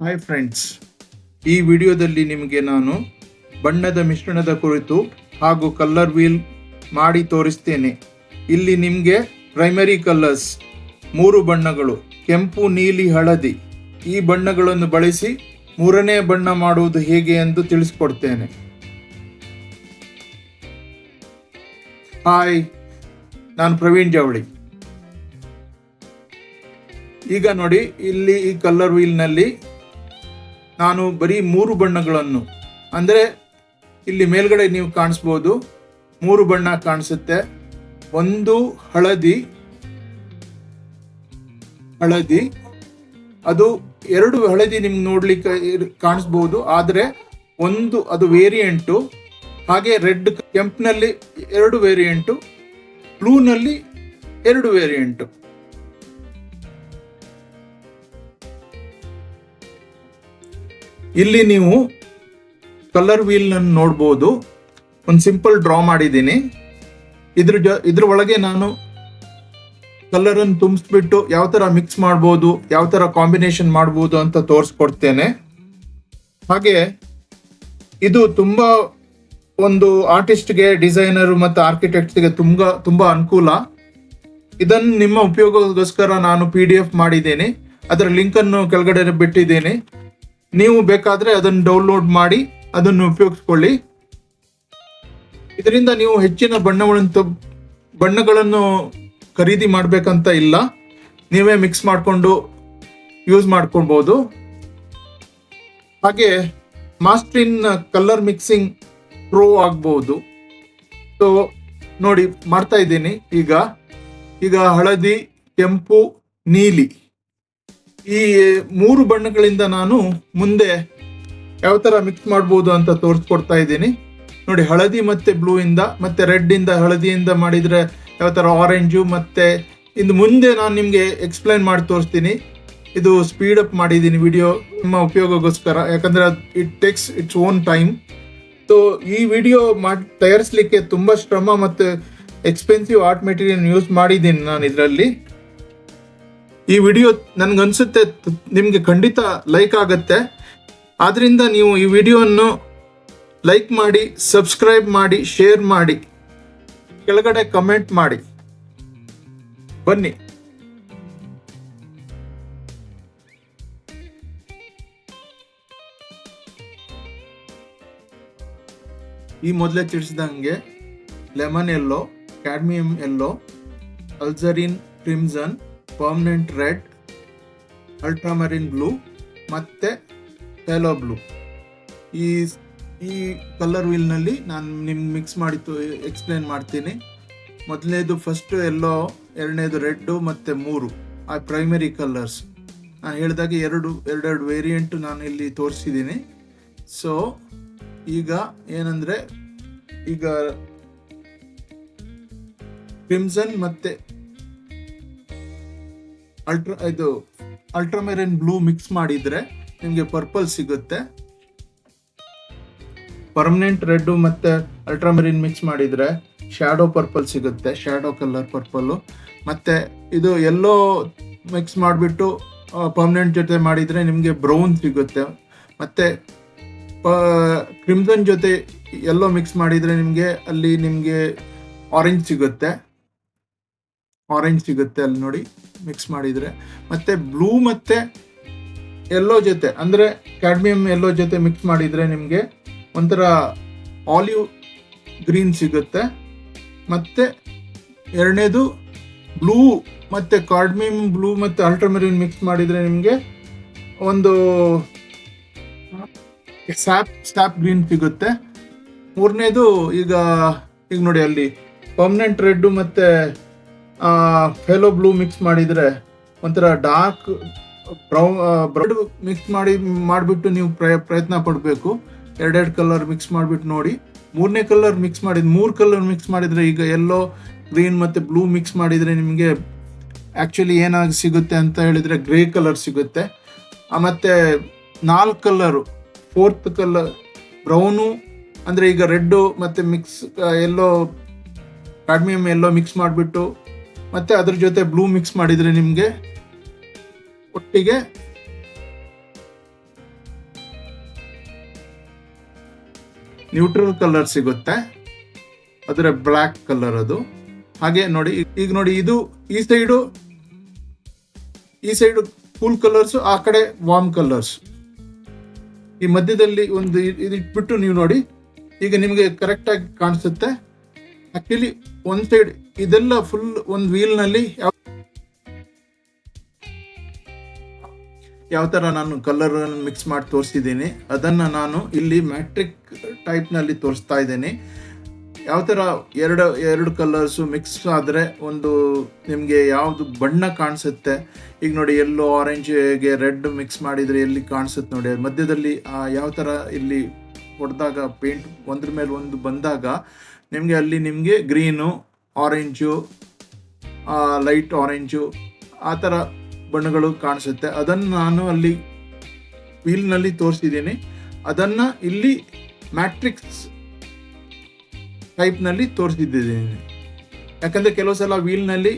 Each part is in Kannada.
ಹಾಯ್ ಫ್ರೆಂಡ್ಸ್ ಈ ವಿಡಿಯೋದಲ್ಲಿ ನಿಮಗೆ ನಾನು ಬಣ್ಣದ ಮಿಶ್ರಣದ ಕುರಿತು ಹಾಗೂ ಕಲ್ಲರ್ ವೀಲ್ ಮಾಡಿ ತೋರಿಸ್ತೇನೆ. ಇಲ್ಲಿ ನಿಮಗೆ ಪ್ರೈಮರಿ ಕಲರ್ಸ್ ಮೂರು ಬಣ್ಣಗಳು, ಕೆಂಪು, ನೀಲಿ, ಹಳದಿ. ಈ ಬಣ್ಣಗಳನ್ನು ಬಳಸಿ ಮೂರನೇ ಬಣ್ಣ ಮಾಡುವುದು ಹೇಗೆ ಎಂದು ತಿಳಿಸ್ಕೊಡ್ತೇನೆ. ಹಾಯ್ ನಾನು ಪ್ರವೀಣ್ ಜವಳಿ. ಈಗ ನೋಡಿ, ಇಲ್ಲಿ ಈ ಕಲರ್ ವೀಲ್ನಲ್ಲಿ ನಾನು ಬರೀ ಮೂರು ಬಣ್ಣಗಳನ್ನು, ಅಂದರೆ ಇಲ್ಲಿ ಮೇಲ್ಗಡೆ ನೀವು ಕಾಣಿಸ್ಬೋದು, ಮೂರು ಬಣ್ಣ ಕಾಣಿಸುತ್ತೆ. ಒಂದು ಹಳದಿ ಹಳದಿ, ಅದು ಎರಡು ಹಳದಿ ನಿಮ್ಗೆ ನೋಡ್ಲಿಕ್ಕೆ ಕಾಣಿಸ್ಬೋದು, ಆದರೆ ಒಂದು ಅದು ವೇರಿಯಂಟು ಹಾಗೆ ರೆಡ್ ಕೆಂಪ್ನಲ್ಲಿ ಎರಡು ವೇರಿಯಂಟು ಬ್ಲೂನಲ್ಲಿ ಎರಡು ವೇರಿಯಂಟು. ಇಲ್ಲಿ ನೀವು ಕಲರ್ ವೀಲ್ ನೋಡ್ಬೋದು. ಒಂದು ಸಿಂಪಲ್ ಡ್ರಾ ಮಾಡಿದ್ದೀನಿ. ಇದ್ರ ಜ, ಇದ್ರ ಒಳಗೆ ನಾನು ಕಲರ್ ಅನ್ನು ತುಂಬಿಸ್ಬಿಟ್ಟು ಯಾವ ತರ ಮಿಕ್ಸ್ ಮಾಡ್ಬೋದು, ಯಾವ ತರ ಕಾಂಬಿನೇಷನ್ ಮಾಡ್ಬೋದು ಅಂತ ತೋರಿಸ್ಕೊಡ್ತೇನೆ. ಹಾಗೆ ಇದು ತುಂಬಾ ಒಂದು ಆರ್ಟಿಸ್ಟ್ಗೆ ಡಿಸೈನರ್ ಮತ್ತು ಆರ್ಕಿಟೆಕ್ಟ್ಸ್ಗೆ ತುಂಬಾ ತುಂಬಾ ಅನುಕೂಲ. ಇದನ್ನು ನಿಮ್ಮ ಉಪಯೋಗಕ್ಕೋಸ್ಕರ ನಾನು ಪಿ ಡಿ ಎಫ್ ಮಾಡಿದ್ದೇನೆ. ಅದರ ಲಿಂಕನ್ನು ಕೆಳಗಡೆ ಬಿಟ್ಟಿದ್ದೇನೆ. ನೀವು ಬೇಕಾದರೆ ಅದನ್ನು ಡೌನ್ಲೋಡ್ ಮಾಡಿ, ಅದನ್ನು ಉಪಯೋಗಿಸ್ಕೊಳ್ಳಿ. ಇದರಿಂದ ನೀವು ಹೆಚ್ಚಿನ ಬಣ್ಣಗಳನ್ನು ಬಣ್ಣಗಳನ್ನು ಖರೀದಿ ಮಾಡಬೇಕಂತ ಇಲ್ಲ. ನೀವೇ ಮಿಕ್ಸ್ ಮಾಡಿಕೊಂಡು ಯೂಸ್ ಮಾಡ್ಕೊಳ್ಬೋದು. ಹಾಗೆ ಮಾಸ್ಟ್ರಿನ್ ಕಲರ್ ಮಿಕ್ಸಿಂಗ್ ಪ್ರೋ ಆಗ್ಬಹುದು ಸೊ ನೋಡಿ ಮಾಡ್ತಾ ಇದ್ದೀನಿ. ಈಗ ಈಗ ಹಳದಿ, ಕೆಂಪು, ನೀಲಿ. ಈ ಮೂರು ಬಣ್ಣಗಳಿಂದ ನಾನು ಮುಂದೆ ಯಾವ ಥರ ಮಿಕ್ಸ್ ಮಾಡ್ಬೋದು ಅಂತ ತೋರಿಸ್ಕೊಡ್ತಾ ಇದ್ದೀನಿ. ನೋಡಿ, ಹಳದಿ ಮತ್ತು ಬ್ಲೂ ಇಂದ ರೆಡ್ಡಿಂದ ಹಳದಿಯಿಂದ ಮಾಡಿದರೆ ಯಾವ ಥರ ಆರೆಂಜು ಮತ್ತು ಇನ್ನು ಮುಂದೆ ನಾನು ನಿಮಗೆ ಎಕ್ಸ್ಪ್ಲೈನ್ ಮಾಡಿ ತೋರಿಸ್ತೀನಿ. ಇದು ಸ್ಪೀಡ್ ಅಪ್ ಮಾಡಿದ್ದೀನಿ ವಿಡಿಯೋ ನಿಮ್ಮ ಉಪಯೋಗಕ್ಕೋಸ್ಕರ. ಯಾಕಂದರೆ it takes its own time so ಈ ವಿಡಿಯೋ ಮಾಡಿ, ತಯಾರಿಸ್ಲಿಕ್ಕೆ ತುಂಬ ಶ್ರಮ ಮತ್ತು ಎಕ್ಸ್ಪೆನ್ಸಿವ್ ಆರ್ಟ್ ಮೆಟೀರಿಯಲ್ ಯೂಸ್ ಮಾಡಿದ್ದೀನಿ ನಾನು ಇದರಲ್ಲಿ. ಈ ವಿಡಿಯೋ ನನಗನ್ಸುತ್ತೆ, ನಿಮಗೆ ಖಂಡಿತ ಲೈಕ್ ಆಗುತ್ತೆ. ಆದ್ದರಿಂದ ನೀವು ಈ ವಿಡಿಯೋವನ್ನು ಲೈಕ್ ಮಾಡಿ ಸಬ್ಸ್ಕ್ರೈಬ್ ಮಾಡಿ ಶೇರ್ ಮಾಡಿ, ಕೆಳಗಡೆ ಕಮೆಂಟ್ ಮಾಡಿ. ಬನ್ನಿ. ಈ ಮೊದಲೇ ತಿಳಿಸಿದಂಗೆ lemon yellow, cadmium yellow, alizarin, crimson, permanent red, ultramarine blue ಮತ್ತು ಟೆಲೋ ಬ್ಲೂ. ಈ ಈ ಕಲರ್ ವೀಲ್ನಲ್ಲಿ ನಾನು ನಿಮ್ಗೆ ಮಿಕ್ಸ್ ಮಾಡಿ ಎಕ್ಸ್ಪ್ಲೇನ್ ಮಾಡ್ತೀನಿ. ಮೊದಲನೇದು ಫಸ್ಟ್ ಎಲ್ಲೋ, ಎರಡನೇದು ರೆಡ್ಡು ಮತ್ತು ಮೂರು, ಆ ಪ್ರೈಮರಿ ಕಲರ್ಸ್. ನಾನು ಹೇಳಿದಾಗ ಎರಡು, ಎರಡೆರಡು ವೇರಿಯಂಟು ನಾನು ಇಲ್ಲಿ ತೋರಿಸಿದ್ದೀನಿ ಸೊ ಈಗ ಏನಂದರೆ ಈಗ ಕ್ರಿಮ್ಸನ್ ಮತ್ತೆ ಅಲ್ಟ್ರಾ, ಇದು ಅಲ್ಟ್ರಾಮೆರಿನ್ ಬ್ಲೂ ಮಿಕ್ಸ್ ಮಾಡಿದ್ರೆ ನಿಮಗೆ ಪರ್ಪಲ್ ಸಿಗುತ್ತೆ. ಪರ್ಮನೆಂಟ್ ರೆಡ್ ಮತ್ತೆ ಅಲ್ಟ್ರಾಮೆರಿನ್ ಮಿಕ್ಸ್ ಮಾಡಿದ್ರೆ ಶ್ಯಾಡೋ ಪರ್ಪಲ್ ಸಿಗುತ್ತೆ, ಶ್ಯಾಡೋ ಕಲರ್ ಪರ್ಪಲ್ಲು. ಮತ್ತೆ ಇದು ಎಲ್ಲೋ ಮಿಕ್ಸ್ ಮಾಡಿಬಿಟ್ಟು ಪರ್ಮನೆಂಟ್ ಜೊತೆ ಮಾಡಿದ್ರೆ ನಿಮಗೆ ಬ್ರೌನ್ ಸಿಗುತ್ತೆ. ಮತ್ತೆ ಕ್ರಿಮ್ಸನ್ ಜೊತೆ ಎಲ್ಲೋ ಮಿಕ್ಸ್ ಮಾಡಿದ್ರೆ ನಿಮಗೆ ಅಲ್ಲಿ ನಿಮಗೆ ಆರೆಂಜ್ ಸಿಗುತ್ತೆ. ಆರೆಂಜ್ ಸಿಗುತ್ತೆ ಅಲ್ಲಿ ನೋಡಿ ಮಿಕ್ಸ್ ಮಾಡಿದ್ರೆ. ಮತ್ತೆ ಬ್ಲೂ ಮತ್ತೆ ಎಲ್ಲೋ ಜೊತೆ, ಅಂದ್ರೆ ಕ್ಯಾಡ್ಮಿಯಂ ಎಲ್ಲೋ ಜೊತೆ ಮಿಕ್ಸ್ ಮಾಡಿದ್ರೆ ನಿಮಗೆ ಒಂಥರ ಆಲಿವ್ ಗ್ರೀನ್ ಸಿಗುತ್ತೆ. ಮತ್ತೆ ಎರಡನೇದು ಬ್ಲೂ ಮತ್ತೆ ಕಾರ್ಡ್ಮಿಮ್ ಬ್ಲೂ ಮತ್ತೆ ಅಲ್ಟ್ರಾಮೆರಿನ್ ಮಿಕ್ಸ್ ಮಾಡಿದ್ರೆ ನಿಮಗೆ ಒಂದು ಸ್ಯಾಪ್ ಸ್ಯಾಪ್ ಗ್ರೀನ್ ಸಿಗುತ್ತೆ. ಮೂರನೇದು ಈಗ ಈಗ ನೋಡಿ ಅಲ್ಲಿ ಪರ್ಮನೆಂಟ್ ರೆಡ್ಡು ಮತ್ತು ಫೆಲೋ ಬ್ಲೂ ಮಿಕ್ಸ್ ಮಾಡಿದರೆ ಒಂಥರ ಡಾರ್ಕ್ ಬ್ರೌನ್ ಬ್ರೌಡ್ ಮಿಕ್ಸ್ ಮಾಡಿ, ಮಾಡಿಬಿಟ್ಟು ನೀವು ಪ್ರಯ- ಪ್ರಯತ್ನ ಪಡಬೇಕು. ಎರಡೆರಡು ಕಲರ್ ಮಿಕ್ಸ್ ಮಾಡಿಬಿಟ್ಟು ನೋಡಿ. ಮೂರನೇ ಕಲರ್ ಮಿಕ್ಸ್ ಮಾಡಿದ, ಮೂರು ಕಲರ್ ಮಿಕ್ಸ್ ಮಾಡಿದರೆ ಈಗ ಎಲ್ಲೋ ಗ್ರೀನ್ ಮತ್ತು ಬ್ಲೂ ಮಿಕ್ಸ್ ಮಾಡಿದರೆ ನಿಮಗೆ ಆ್ಯಕ್ಚುಲಿ ಏನಾಗಿ ಸಿಗುತ್ತೆ ಅಂತ ಹೇಳಿದರೆ ಗ್ರೇ ಕಲರ್ ಸಿಗುತ್ತೆ. ಮತ್ತು ನಾಲ್ಕು ಕಲರು ಫೋರ್ತ್ ಕಲರ್, ಬ್ರೌನು, ಅಂದರೆ ಈಗ ರೆಡ್ಡು ಮತ್ತು ಮಿಕ್ಸ್ ಎಲ್ಲೋ ಕಾಡ್ಮಿಯಮ್ ಎಲ್ಲೋ ಮಿಕ್ಸ್ ಮಾಡಿಬಿಟ್ಟು, ಮತ್ತು ಅದ್ರ ಜೊತೆ ಬ್ಲೂ ಮಿಕ್ಸ್ ಮಾಡಿದರೆ ನಿಮಗೆ ಒಟ್ಟಿಗೆ ನ್ಯೂಟ್ರಲ್ ಕಲರ್ ಸಿಗುತ್ತೆ. ಅದರ ಬ್ಲ್ಯಾಕ್ ಕಲರ್ ಅದು. ಹಾಗೆ ನೋಡಿ, ಈಗ ನೋಡಿ ಇದು ಈ ಸೈಡು ಈ ಸೈಡು ಕೂಲ್ ಕಲರ್ಸು, ಆ ಕಡೆ ವಾರ್ಮ್ ಕಲರ್ಸ್. ಈ ಮಧ್ಯದಲ್ಲಿ ಒಂದು ಇದು ನೀವು ನೋಡಿ. ಈಗ ನಿಮಗೆ ಕರೆಕ್ಟಾಗಿ ಕಾಣಿಸುತ್ತೆ. ಆಕ್ಚುಲಿ ಒಂದು ಸೈಡ್ ಇದೆಲ್ಲ ಫುಲ್ ಒಂದು ವೀಲ್ನಲ್ಲಿ ಯಾವ ಯಾವ ತರ ನಾನು ಕಲರ್ ಮಿಕ್ಸ್ ಮಾಡಿ ತೋರಿಸಿದ್ದೀನಿ. ಅದನ್ನ ನಾನು ಇಲ್ಲಿ ಮ್ಯಾಟ್ರಿಕ್ ಟೈಪ್ನಲ್ಲಿ ತೋರಿಸ್ತಾ ಇದ್ದೀನಿ. ಯಾವ ಥರ ಎರಡು ಎರಡು ಕಲರ್ಸ್ ಮಿಕ್ಸ್ ಆದ್ರೆ ಒಂದು ನಿಮಗೆ ಯಾವ್ದು ಬಣ್ಣ ಕಾಣಿಸುತ್ತೆ. ಈಗ ನೋಡಿ, ಎಲ್ಲೋ ಆರೆಂಜ್ಗೆ ರೆಡ್ ಮಿಕ್ಸ್ ಮಾಡಿದ್ರೆ ಎಲ್ಲಿ ಕಾಣಿಸುತ್ತೆ ನೋಡಿ. ಮಧ್ಯದಲ್ಲಿ ಯಾವ ಥರ ಇಲ್ಲಿ ಹೊಡೆದಾಗ ಪೇಂಟ್ ಒಂದ್ರ ಮೇಲೆ ಒಂದು ಬಂದಾಗ, ನಿಮಗೆ ಅಲ್ಲಿ ನಿಮಗೆ ಗ್ರೀನು ಆರೆಂಜು ಲೈಟ್ ಆರೆಂಜು ಆ ಥರ ಬಣ್ಣಗಳು ಕಾಣಿಸುತ್ತೆ. ಅದನ್ನು ನಾನು ಅಲ್ಲಿ ವೀಲ್ನಲ್ಲಿ ತೋರಿಸಿದ್ದೀನಿ. ಅದನ್ನು ಇಲ್ಲಿ ಮ್ಯಾಟ್ರಿಕ್ಸ್ ಟೈಪ್ನಲ್ಲಿ ತೋರಿಸಿದ್ದೀನಿ ಯಾಕಂದರೆ ಕೆಲವು ಸಲ ವೀಲ್ನಲ್ಲಿ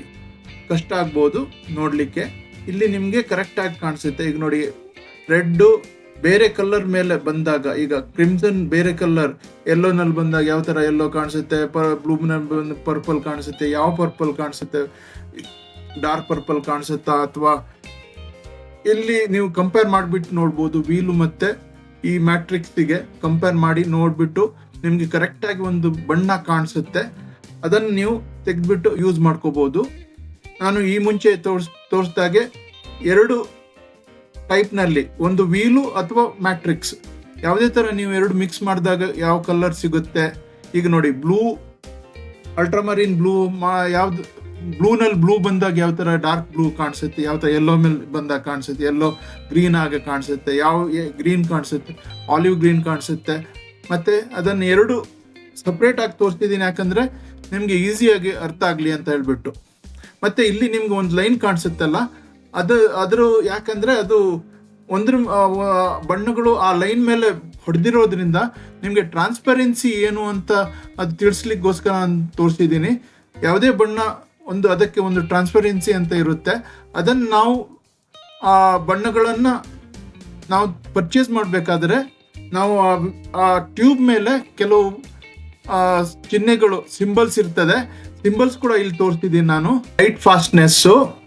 ಕಷ್ಟ ಆಗ್ಬೋದು ನೋಡಲಿಕ್ಕೆ. ಇಲ್ಲಿ ನಿಮಗೆ ಕರೆಕ್ಟಾಗಿ ಕಾಣಿಸುತ್ತೆ. ಈಗ ನೋಡಿ, ರೆಡ್ಡು ಬೇರೆ ಕಲರ್ ಮೇಲೆ ಬಂದಾಗ, ಈಗ ಕ್ರಿಮ್ಸನ್ ಬೇರೆ ಕಲರ್ನಲ್ಲಿ ಬಂದಾಗ ಯಾವ ಥರ ಎಲ್ಲೋ ಕಾಣಿಸುತ್ತೆ? ಬ್ಲೂನಲ್ಲಿ ಬಂದು ಪರ್ಪಲ್ ಕಾಣಿಸುತ್ತೆ. ಯಾವ ಪರ್ಪಲ್ ಕಾಣಿಸುತ್ತೆ? ಡಾರ್ಕ್ ಪರ್ಪಲ್ ಕಾಣಿಸುತ್ತಾ? ಅಥವಾ ಇಲ್ಲಿ ನೀವು ಕಂಪೇರ್ ಮಾಡಿಬಿಟ್ಟು ನೋಡ್ಬೋದು ವೀಲು ಮತ್ತೆ ಈ ಮ್ಯಾಟ್ರಿಕ್ಸಿಗೆ ಕಂಪೇರ್ ಮಾಡಿ ನೋಡ್ಬಿಟ್ಟು ನಿಮಗೆ ಕರೆಕ್ಟಾಗಿ ಒಂದು ಬಣ್ಣ ಕಾಣಿಸುತ್ತೆ. ಅದನ್ನು ನೀವು ತೆಗೆದ್ಬಿಟ್ಟು ಯೂಸ್ ಮಾಡ್ಕೋಬೋದು. ನಾನು ಈ ಮುಂಚೆ ತೋರ್ಸ್ ತೋರಿಸ್ದಾಗೆ ಎರಡು ಟೈಪ್ನಲ್ಲಿ ಒಂದು ವೀಲು ಅಥವಾ ಮ್ಯಾಟ್ರಿಕ್ಸ್ ಯಾವುದೇ ಥರ ನೀವು ಎರಡು ಮಿಕ್ಸ್ ಮಾಡಿದಾಗ ಯಾವ ಕಲರ್ ಸಿಗುತ್ತೆ. ಈಗ ನೋಡಿ ಬ್ಲೂ ಅಲ್ಟ್ರಾಮರಿನ್ ಬ್ಲೂ ಮಾ, ಯಾವ್ದು ಬ್ಲೂನಲ್ಲಿ ಬ್ಲೂ ಬಂದಾಗ ಯಾವ ಥರ ಡಾರ್ಕ್ ಬ್ಲೂ ಕಾಣಿಸುತ್ತೆ, ಯಾವ ಥರ ಯೆಲ್ಲೋ ಮೇಲೆ ಬಂದಾಗ ಕಾಣಿಸುತ್ತೆ ಯೆಲ್ಲೋ ಗ್ರೀನ್ ಆಗಿ ಕಾಣಿಸುತ್ತೆ, ಯಾವ ಗ್ರೀನ್ ಕಾಣಿಸುತ್ತೆ ಆಲಿವ್ ಗ್ರೀನ್ ಕಾಣಿಸುತ್ತೆ. ಮತ್ತೆ ಅದನ್ನು ಎರಡು ಸಪ್ರೇಟ್ ಆಗಿ ತೋರಿಸ್ತಿದ್ದೀನಿ ಯಾಕಂದ್ರೆ ನಿಮಗೆ ಈಸಿಯಾಗಿ ಅರ್ಥ ಆಗಲಿ ಅಂತ ಹೇಳ್ಬಿಟ್ಟು. ಮತ್ತೆ ಇಲ್ಲಿ ನಿಮ್ಗೆ ಒಂದು ಲೈನ್ ಕಾಣಿಸುತ್ತಲ್ಲ, ಅದು, ಅದ್ರ ಯಾಕಂದ್ರೆ ಅದು ಒಂದ್ರ ಬಣ್ಣಗಳು ಆ ಲೈನ್ ಮೇಲೆ ಹೊಡೆದಿರೋದ್ರಿಂದ ನಿಮಗೆ ಟ್ರಾನ್ಸ್ಪರೆನ್ಸಿ ಏನು ಅಂತ ಅದು ತಿಳಿಸ್ಲಿಕ್ಕೋಸ್ಕರ ನಾನು ತೋರಿಸಿದ್ದೀನಿ ಯಾವುದೇ ಬಣ್ಣ ಒಂದು, ಅದಕ್ಕೆ ಒಂದು ಟ್ರಾನ್ಸ್ಪರೆನ್ಸಿ ಅಂತ ಇರುತ್ತೆ. ಅದನ್ನು ನಾವು ಆ ಬಣ್ಣಗಳನ್ನು ನಾವು ಪರ್ಚೇಸ್ ಮಾಡಬೇಕಾದ್ರೆ ನಾವು ಆ- ಟ್ಯೂಬ್ ಮೇಲೆ ಕೆಲವು ಚಿಹ್ನೆಗಳು, ಸಿಂಬಲ್ಸ್ ಇರ್ತದೆ. ಸಿಂಬಲ್ಸ್ ಕೂಡ ಇಲ್ಲಿ ತೋರಿಸ್ತಿದ್ದೀನಿ ನಾನು. ಲೈಟ್ ಫಾಸ್ಟ್ನೆಸ್ಸು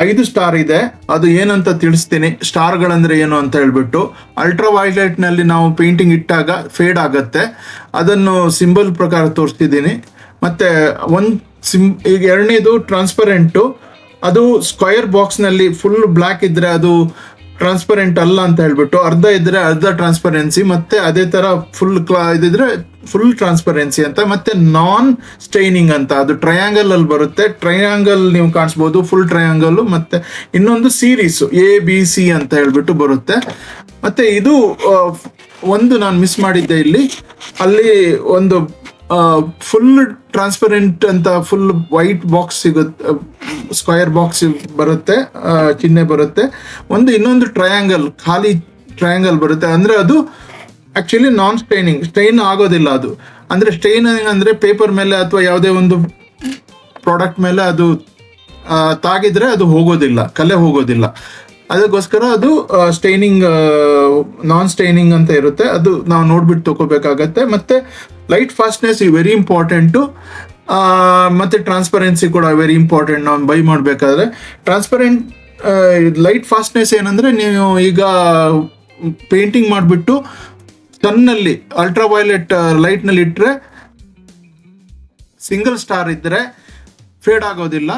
ಐದು ಸ್ಟಾರ್ ಇದೆ. ಅದು ಏನಂತ ತಿಳಿಸ್ತೀನಿ. ಸ್ಟಾರ್ಗಳಂದ್ರೆ ಏನು ಅಂತ ಹೇಳ್ಬಿಟ್ಟು. ಅಲ್ಟ್ರಾ ವೈಲೆಟ್ನಲ್ಲಿ ನಾವು ಪೇಂಟಿಂಗ್ ಇಟ್ಟಾಗ ಫೇಡ್ ಆಗತ್ತೆ. ಅದನ್ನು ಸಿಂಬಲ್ ಪ್ರಕಾರ ತೋರಿಸ್ತಿದ್ದೀನಿ. ಮತ್ತೆ ಒಂದು ಸಿಂ ಈಗ ಎರಡನೇದು ಟ್ರಾನ್ಸ್ಪರೆಂಟು ಅದು ಸ್ಕ್ವಯರ್ ಬಾಕ್ಸ್ನಲ್ಲಿ ಫುಲ್ ಬ್ಲ್ಯಾಕ್ ಇದ್ದರೆ ಅದು ಟ್ರಾನ್ಸ್ಪರೆಂಟ್ ಅಲ್ಲ ಅಂತ ಹೇಳ್ಬಿಟ್ಟು ಅರ್ಧ ಇದ್ರೆ ಅರ್ಧ ಟ್ರಾನ್ಸ್ಪರೆನ್ಸಿ ಮತ್ತೆ ಅದೇ ತರ ಫುಲ್ ಕ್ಲಾ ಇದ್ರೆ ಫುಲ್ ಟ್ರಾನ್ಸ್ಪರೆನ್ಸಿ ಅಂತ, ಮತ್ತೆ ನಾನ್ ಸ್ಟೈನಿಂಗ್ ಅಂತ. ಅದು ಟ್ರಯಾಂಗಲ್ ಅಲ್ಲಿ ಬರುತ್ತೆ. ಟ್ರಯಾಂಗಲ್ ನೀವು ಕಾಣಿಸ್ಬೋದು ಫುಲ್ ಟ್ರಯಾಂಗಲ್ ಮತ್ತೆ ಇನ್ನೊಂದು ಸೀರೀಸ್ ಎ ಬಿ ಸಿ ಅಂತ ಹೇಳ್ಬಿಟ್ಟು ಬರುತ್ತೆ. ಮತ್ತೆ ಇದು ಒಂದು ನಾನು ಮಿಸ್ ಮಾಡಿದ್ದೆ ಇಲ್ಲಿ. ಅಲ್ಲಿ ಒಂದು ಫುಲ್ ಟ್ರಾನ್ಸ್ಪರೆಂಟ್ ಅಂತ ಫುಲ್ ವೈಟ್ ಬಾಕ್ಸ್ ಸಿಗುತ್ತೆ ಸ್ಕ್ವಯರ್ ಬಾಕ್ಸ್ ಬರುತ್ತೆ ಚಿಹ್ನೆ ಬರುತ್ತೆ. ಒಂದು ಇನ್ನೊಂದು ಟ್ರಯಾಂಗಲ್ ಖಾಲಿ ಟ್ರಯಾಂಗಲ್ ಬರುತ್ತೆ. ಅಂದರೆ ಅದು ಆ್ಯಕ್ಚುಲಿ ನಾನ್ ಸ್ಟೈನಿಂಗ್ ಸ್ಟೈನ್ ಆಗೋದಿಲ್ಲ ಅದು. ಅಂದರೆ ಸ್ಟೈನಿಂಗ್ ಅಂದರೆ ಪೇಪರ್ ಮೇಲೆ ಅಥವಾ ಯಾವುದೇ ಒಂದು ಪ್ರಾಡಕ್ಟ್ ಮೇಲೆ ಅದು ತಾಗಿದ್ರೆ ಅದು ಹೋಗೋದಿಲ್ಲ, ಕಲೆ ಹೋಗೋದಿಲ್ಲ. ಅದಕ್ಕೋಸ್ಕರ ಅದು ಸ್ಟೈನಿಂಗ್ ನಾನ್ ಸ್ಟೈನಿಂಗ್ ಅಂತ ಇರುತ್ತೆ. ಅದು ನಾವು ನೋಡ್ಬಿಟ್ಟು ತಗೋಬೇಕಾಗತ್ತೆ. ಮತ್ತೆ ಲೈಟ್ ಫಾಸ್ಟ್ನೆಸ್ ಈ ವೆರಿ ಇಂಪಾರ್ಟೆಂಟು ಮತ್ತು ಟ್ರಾನ್ಸ್ಪರೆನ್ಸಿ ಕೂಡ ವೆರಿ ಇಂಪಾರ್ಟೆಂಟ್ ನಾವು ಬೈ ಮಾಡಬೇಕಾದ್ರೆ. ಟ್ರಾನ್ಸ್ಪರೆಂಟ್ ಲೈಟ್ ಫಾಸ್ಟ್ನೆಸ್ ಏನಂದರೆ ನೀವು ಈಗ ಪೇಂಟಿಂಗ್ ಮಾಡಿಬಿಟ್ಟು ಸನ್ನಲ್ಲಿ ಅಲ್ಟ್ರಾ ವೈಲೆಟ್ ಲೈಟ್ನಲ್ಲಿ ಇಟ್ಟರೆ ಸಿಂಗಲ್ ಸ್ಟಾರ್ ಇದ್ದರೆ ಫೇಡ್ ಆಗೋದಿಲ್ಲ.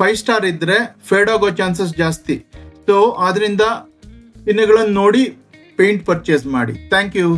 ಫೈವ್ ಸ್ಟಾರ್ ಇದ್ದರೆ ಫೇಡ್ ಆಗೋ ಚಾನ್ಸಸ್ ಜಾಸ್ತಿ. ಸೊ ಆದ್ದರಿಂದ ಚಿಹ್ನೆಗಳನ್ನು ನೋಡಿ ಪೇಂಟ್ ಪರ್ಚೇಸ್ ಮಾಡಿ. Thank you